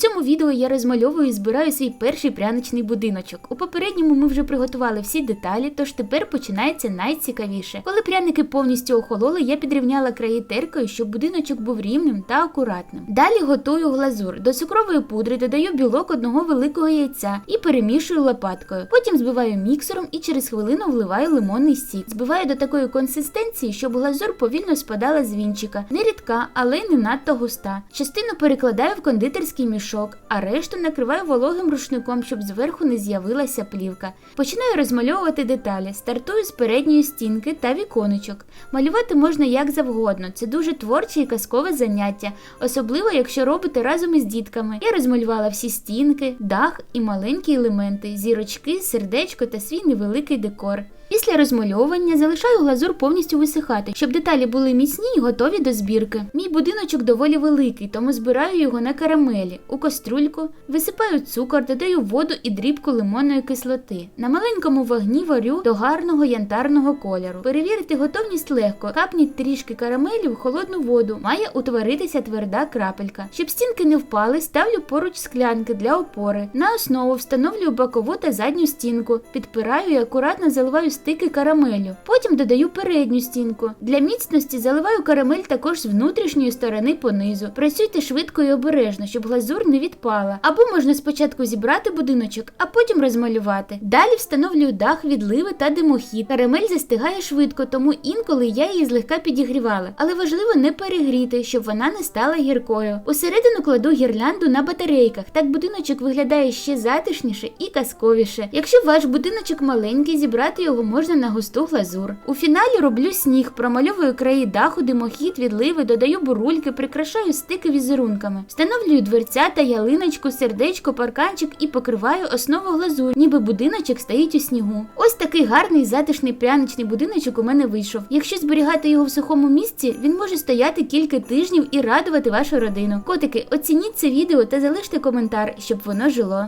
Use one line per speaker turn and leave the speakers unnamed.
цьому відео я розмальовую і збираю свій перший пряничний будиночок. У попередньому ми вже приготували всі деталі, тож тепер починається найцікавіше. Коли пряники повністю охололи, я підрівняла краї теркою, щоб будиночок був рівним та акуратним. Далі готую глазур. До цукрової пудри додаю білок одного великого яйця і перемішую лопаткою. Потім збиваю міксером і через хвилину вливаю лимонний сік. Збиваю до такої консистенції, щоб глазур повільно спадала з вінчика. Не рідка, але й не надто густа. Частину перекладаю в кондитерський мішок, а решту накриваю вологим рушником, щоб зверху не з'явилася плівка. Починаю розмальовувати деталі. Стартую з передньої стінки та віконечок. Малювати можна як завгодно. Це дуже творче і казкове заняття, особливо якщо робите разом із дітками. Я розмалювала всі стінки, дах і маленькі елементи, зірочки, сердечко та свій невеликий декор. Після розмальовування залишаю глазур повністю висихати, щоб деталі були міцні і готові до збірки. Мій будиночок доволі великий, тому збираю його на карамелі у каструльку, висипаю цукор, додаю воду і дрібку лимонної кислоти. На маленькому вогні варю до гарного янтарного кольору. Перевірити готовність легко. Капніть трішки карамелі в холодну воду. Має утворитися тверда крапелька. Щоб стінки не впали, ставлю поруч склянки для опори. На основу встановлюю бокову та задню стінку, підпираю і акуратно заливаю стики карамелю. Потім додаю передню стінку. Для міцності заливаю карамель також з внутрішньої сторони понизу. Працюйте швидко і обережно, щоб глазур не відпала. Або можна спочатку зібрати будиночок, а потім розмалювати. Далі встановлюю дах, відливи та димохід. Карамель застигає швидко, тому інколи я її злегка підігрівала. Але важливо не перегріти, щоб вона не стала гіркою. Усередину кладу гірлянду на батарейках. Так будиночок виглядає ще затишніше і казковіше. Якщо ваш будиночок маленький, зібрати його можна на густу глазур. У фіналі роблю сніг, промальовую краї даху, димохід, відливи, додаю бурульки, прикрашаю стики візерунками. Встановлюю дверцята, ялиночку, сердечко, парканчик і покриваю основу глазур, ніби будиночок стоїть у снігу. Ось такий гарний затишний пряничний будиночок у мене вийшов. Якщо зберігати його в сухому місці, він може стояти кілька тижнів і радувати вашу родину. Котики, оцініть це відео та залиште коментар, щоб воно жило.